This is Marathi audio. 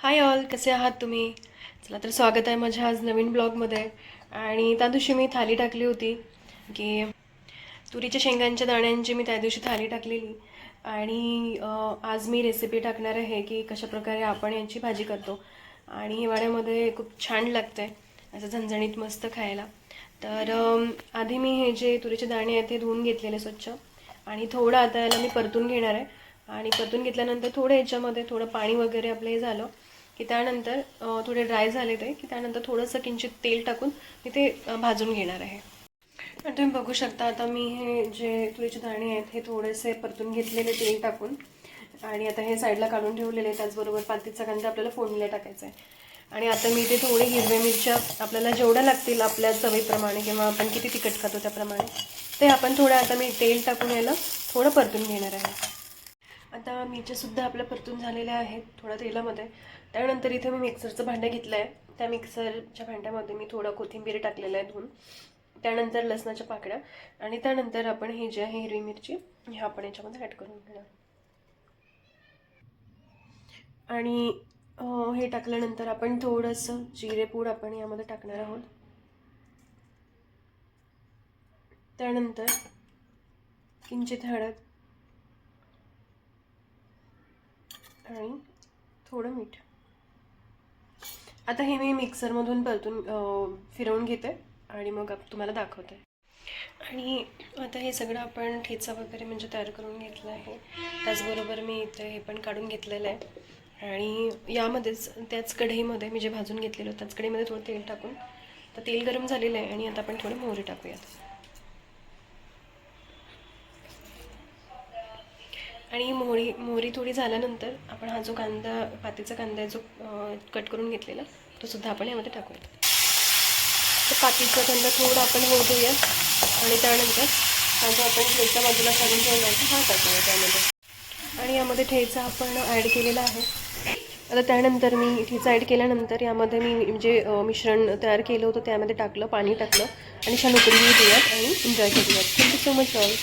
हाय ऑल कसे आहात तुम्ही? चला तर स्वागत आहे माझ्या आज नवीन ब्लॉगमध्ये. आणि त्या दिवशी मी थाली टाकली होती की तुरीच्या शेंगांच्या दाण्यांची मी त्या दिवशी थाली टाकलेली. आणि आज मी रेसिपी टाकणार आहे की कशाप्रकारे आपण यांची भाजी करतो. आणि हिवाळ्यामध्ये खूप छान लागते असं झणझणीत मस्त खायला. तर आधी मी हे जे तुरीचे दाणे आहेत ते धुवून घेतलेले स्वच्छ. आणि थोडं आता याला मी परतून घेणार आहे. आणि परतून घेतल्यानंतर थोडं याच्यामध्ये थोडं पाणी वगैरे आपलं हे झालं. की त्यानंतर थोडे ड्राय झाले ते की त्यानंतर थोडंसं किंचित तेल टाकून मी ते भाजून घेणार आहे. आणि तुम्ही बघू शकता आता मी हे जे तुरीचे दाणे आहेत हे थोडेसे परतून घेतलेले तेल टाकून आणि आता हे साईडला काढून ठेवलेले आहे. त्याचबरोबर पातीचा कांदा आपल्याला फोडणीला टाकायचा आहे. आणि आता मी ते थोडे हिरव्या मिरच्या आपल्याला जेवढ्या लागतील आपल्या चवीप्रमाणे किंवा आपण किती तिखट खातो त्याप्रमाणे ते आपण थोडं आता मी तेल टाकून याला थोडं परतून घेणार आहे. आता मिरच्यासुद्धा आपल्या परतून झालेल्या आहेत थोड्या तेलामध्ये. त्यानंतर इथे मी मिक्सरचं भांडं घेतलं आहे त्या मिक्सरच्या भांड्यामध्ये मी थोडं कोथिंबीर टाकलेलं आहे धुवून. त्यानंतर लसणाच्या पाकळ्या आणि त्यानंतर आपण ही जी आहे हिरवी मिरची ह्या आपण याच्यामध्ये ॲड करून घेणार. आणि हे टाकल्यानंतर आपण थोडंसं जिरेपूड आपण यामध्ये टाकणार आहोत. त्यानंतर किंचित हळद. आणि थोडं मीठ. आता हे मी मिक्सरमधून परतून फिरवून घेते आणि मग तुम्हाला दाखवते. आणि आता हे सगळं आपण ठेचा वगैरे म्हणजे तयार करून घेतला आहे. त्याचबरोबर मी इथे हे पण काढून घेतलेलं आहे. आणि यामध्येच त्याच कढईमध्ये मी जे भाजून घेतलेलं त्याच कढईमध्ये थोडं तेल टाकून तर तेल गरम झालेलं आहे आणि आता आपण थोडं मोहरी टाकूयात. आणि मोहरी मोहरी थोडी झाल्यानंतर आपण हा जो कांदा पातीचा कांदा आहे जो कट करून घेतलेला तो सुद्धा आपण यामध्ये टाकूया तर पातीचा कांदा थोडा आपण होऊ देऊया आणि त्यानंतर हा जो आपण ठेचा बाजूला काढून ठेवला आहे हा टाकूया त्यामध्ये आणि यामध्ये ठेचा आपण ॲड केलेला आहे. आता त्यानंतर मी ठेचा ॲड केल्यानंतर यामध्ये मी जे मिश्रण तयार केलं होतं त्यामध्ये टाकलं पाणी टाकलं आणि छान उकळी देऊयात आणि एन्जॉय करूयात. Thank you so much all